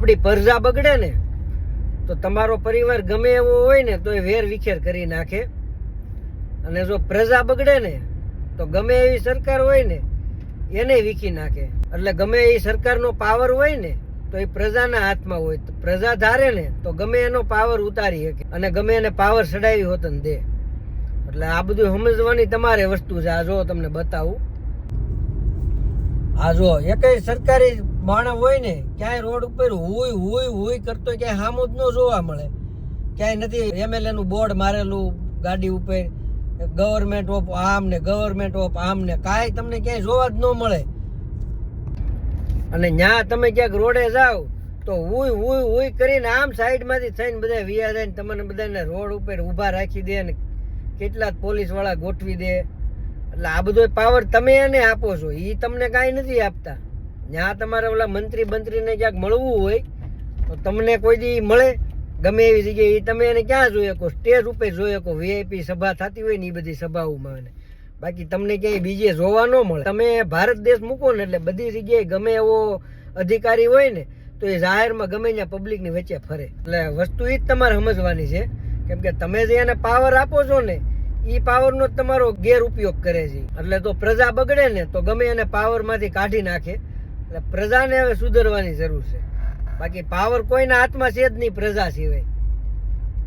આપણી પ્રજા બગડે ને, તો તમારો પરિવાર ગમે એવો હોય ને તો એ વેર વિખેર કરી નાખે. અને જો પ્રજા બગડે ને, તો ગમે એવી સરકાર હોય ને, એને વીખી નાખે. એટલે ગમે એ સરકારનો પાવર હોય ને, તો એ પ્રજાના હાથમાં હોય. પ્રજા ધારે ને, તો ગમે એનો પાવર ઉતારી શકે. અને ગમે એને પાવર ચડાવી હોત ને દે. એટલે આ બધું સમજવાની તમારે વસ્તુ છે. આ જો તમને બતાવું. આ જો એકય સરકારી માણસ હોય ને, ક્યાંય રોડ ઉપર હુય હુય હુય કરતો ક્યાંય સામું જ ન જોવા મળે. ક્યાંય નથી એમએલએ નું બોર્ડ મારેલું ગાડી ઉપર ગવર્મેન્ટ ઓફ આમ ને ગવર્મેન્ટ ઓફ આમ ને, કાંઈ તમને ક્યાંય જોવા જ ન મળે. અને ન્યા તમે ક્યાંક રોડે જાઓ, તો હુઈ હુઈ હુઈ કરીને આમ સાઈડમાંથી થઈને બધા વિયા જાય તમને બધાને રોડ ઉપર ઊભા રાખી દે ને કેટલાક પોલીસવાળા ગોઠવી દે. એટલે આ બધો પાવર તમે એને આપો છો એ તમને કાંઈ નથી આપતા. ત્યાં તમારે ઓલા મંત્રી બંત્રીને ક્યાંક મળવું હોય, તો તમને કોઈ દી મળે, ગમે એવી જગ્યાએ. એ તમે એને ક્યાં જોઈ શકો? સ્ટેજ ઉપર જોઈ શકો વીઆઈપી સભા થતી હોય ને એ બધી સભાઓમાં એને. બાકી તમને ક્યાંય બીજે જોવા ન મળે. તમે ભારત દેશ મૂકો ને એટલે બધી જગ્યાએ ગમે એવો અધિકારી હોય ને, તો એ જાહેરમાં ગમે ત્યાં પબ્લિકની વચ્ચે ફરે. એટલે વસ્તુ એ જ તમારે સમજવાની છે, કેમ કે તમે જે એને પાવર આપો છો ને એ પાવરનો જ તમારો ગેરઉપયોગ કરે છે. એટલે તો પ્રજા બગડે ને, તો ગમે એને પાવરમાંથી કાઢી નાખે. એટલે પ્રજાને હવે સુધરવાની જરૂર છે. બાકી પાવર કોઈના હાથમાં છે જ નહીં પ્રજા સિવાય.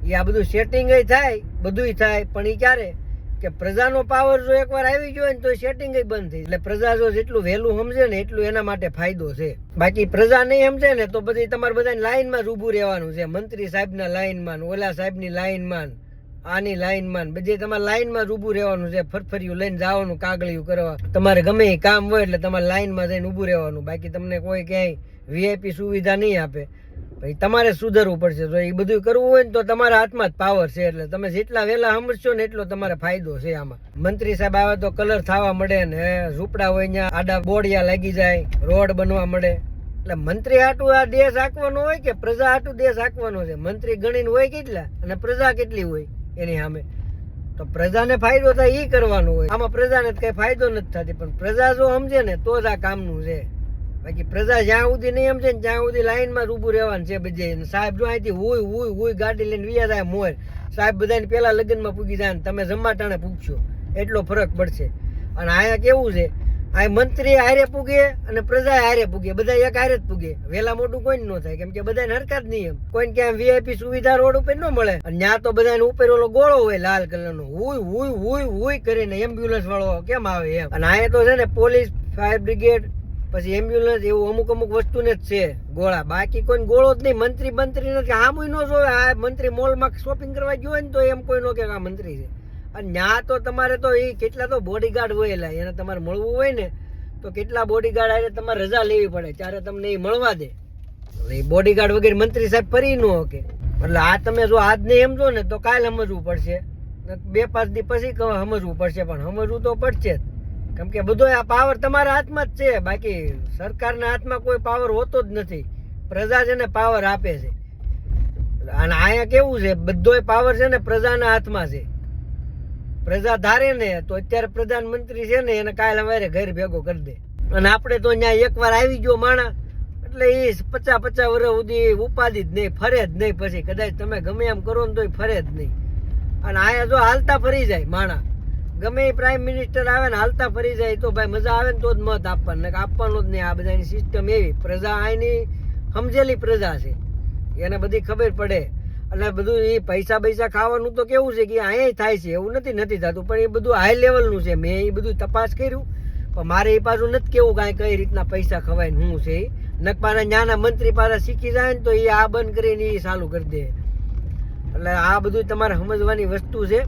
એ આ બધું સેટિંગ થાય, બધુંય થાય, પણ એ ક્યારે? કે પ્રજાનો પાવર જો એકવાર આવી ગયો ને તો સેટિંગ બંધ થઈ એટલે પ્રજા જો જેટલું વહેલું સમજે ને એટલું એના માટે ફાયદો છે. બાકી પ્રજા નહીં સમજે ને તો પછી તમારે બધા લાઈનમાં જ ઊભું રહેવાનું છે. મંત્રી સાહેબના લાઈનમાં ઓલા સાહેબની લાઈનમાં આની લાઈનમાં બધી તમારે લાઈનમાં જ ઊભું રહેવાનું છે, ફરફરિયું લઈને જવાનું, કાગળિયું કરવા. તમારે ગમે એ કામ હોય એટલે તમારે લાઈનમાં જઈને ઊભું રહેવાનું. બાકી તમને કોઈ ક્યાંય વીઆઈપી સુવિધા નહીં આપે. પછી તમારે સુધરવું પડશે. જો એ બધું કરવું હોય ને તો તમારા હાથમાં જ પાવર છે એટલે તમે જેટલા વહેલા સમજશો ને એટલો તમારે ફાયદો છે આમાં. મંત્રી સાહેબ આવે તો કલર થવા મળે ને ઝૂંપડા હોય ત્યાં આડા બોડિયા લાગી જાય, રોડ બનવા મળે. એટલે મંત્રી હાટું આ દેશ આંકવાનો હોય કે પ્રજા હાટું દેશ આંકવાનો છે? મંત્રી ગણીને હોય કેટલા? અને પ્રજા કેટલી હોય? એની સામે. તો પ્રજાને ફાયદો થાય એ કરવાનું હોય. આમાં પ્રજાને કઈ ફાયદો નથી થતી, પણ પ્રજા જો સમજે ને, તો જ આ કામનું છે. બાકી પ્રજા જ્યાં સુધી નહીં સમજે ને, ત્યાં સુધી લાઈનમાં ઊભું રહેવાનું છે બધે. સાહેબ જો અહીંથી હુય હુઈ હુઈ ગાડી લઈને વિયા થાય મોર. સાહેબ બધાને પેલા લગ્નમાં પૂગી જાય ને, તમે જમવા ટાણે પૂગશો. એટલો ફરક પડશે. અને અહીંયા કેવું છે આ મંત્રી હારે પૂગે અને પ્રજા હારે પૂગે. બધા એક હારે જ પૂગે. વેલા મોટું કોઈ ન થાય, કેમ કે બધા હરકા જ એમ. કોઈ ક્યાં વીઆઈપી સુવિધા રોડ ઉપર ન મળે. અને ત્યાં તો બધા ઉપર ઓલો ગોળો હોય, લાલ કલરનો. હુય હુય હુય હુય કરીને એમ્બ્યુલન્સ વાળો કેમ આવે એમ. અને આ તો છે ને પોલીસ ફાયર બ્રિગેડ પછી એમ્બ્યુલન્સ એવું અમુક અમુક વસ્તુને જ છે ગોળા. બાકી કોઈ ગોળો જ નહીં. મંત્રી મંત્રી નથી આમ ન જોવે. આ મંત્રી મોલમાં શોપિંગ કરવા ગયો હોય ને તો એમ કોઈ નો કે આ મંત્રી છે. અને ત્યાં તો તમારે તો એ કેટલા તો બોડીગાર્ડ હોયેલા એને તમારે મળવું હોય ને, તો કેટલા બોડીગાર્ડ આવે તમારે રજા લેવી પડે, ત્યારે તમને એ મળવા દે. એ બોડીગાર્ડ વગેરે મંત્રી સાહેબ ફરી ન શકે એટલે આ તમે જો આજ નહીં સમજો ને, તો કાલ સમજવું પડશે. બે પાંચ દી પછી સમજવું પડશે, પણ સમજવું તો પડશે જ. કેમ કે બધો આ પાવર તમારા હાથમાં જ છે. બાકી સરકારના હાથમાં કોઈ પાવર હોતો જ નથી. પ્રજા છે ને પાવર આપે છે. અને અહીંયા કેવું છે, બધોય પાવર છે ને પ્રજાના હાથમાં છે. પ્રજા ધારે ને તો અત્યારે પ્રધાનમંત્રી છે ને, એને કાલ અમારે ઘર ભેગો કરી દે. અને આપણે તો ત્યાં એકવાર આવી ગયો માણા, એટલે એ પચાસ પચાસ વર્ષ સુધી ઉપાધિ જ નહીં, ફરે જ નહીં પછી. કદાચ તમે ગમે એમ કરો ને તોય ફરે જ નહીં. અને અહીંયા જો હાલતા ફરી જાય માણા. ગમે એ પ્રાઇમ મિનિસ્ટર આવે ને હાલતા ફરી જાય, તો ભાઈ મજા આવે ને તો જ મત આપવાનું. આપવાનું જ નહીં. આ બધાની સિસ્ટમ એવી. પ્રજા અહીંની સમજેલી પ્રજા છે. એને બધી ખબર પડે. એટલે બધું એ પૈસા પૈસા ખાવાનું તો કેવું છે કે અહીંયા થાય છે, એવું નથી નથી થતું. પણ એ બધું હાઈ લેવલનું છે. મેં એ બધું તપાસ કર્યું. પણ મારે એ પાછું નથી કેવું કાંઈ કઈ રીતના પૈસા ખવાય ને શું છે. નક પાછા નાના મંત્રી પાસે શીખી જાય ને તો એ આ બંધ કરીને એ ચાલુ કરી દે. એટલે આ બધું તમારે સમજવાની વસ્તુ છે.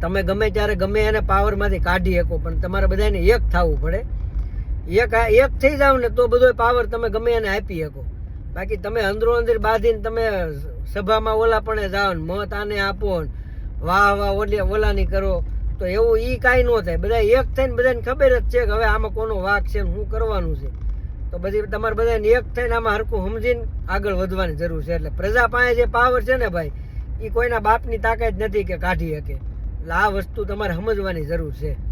તમે ગમે ત્યારે ગમે એને પાવરમાંથી કાઢી શકો, પણ તમારે બધાને એક થવું પડે. એક એક થઈ જાવ ને તો બધો પાવર તમે ગમે એને આપી શકો. બાકી તમે અંદરો અંદર બાંધીને તમે સભામાં ઓલા પણ જાઓ ને, મત આને આપો ને. વાહ વાહ, ઓલે, ઓલાની કરો. તો એવું એ કાંઈ ન થાય. બધા એક થઈને બધાને ખબર જ છે કે હવે આમાં કોનો વાક છે ને શું કરવાનું છે. તો બધી, તમારે બધાને એક થઈને આમાં હરખું સમજીને આગળ વધવાની જરૂર છે. એટલે પ્રજા પાસે જે પાવર છે ને ભાઈ એ કોઈના બાપની તાકાત નથી કે કાઢી શકે. એટલે આ વસ્તુ તમારે સમજવાની જરૂર છે.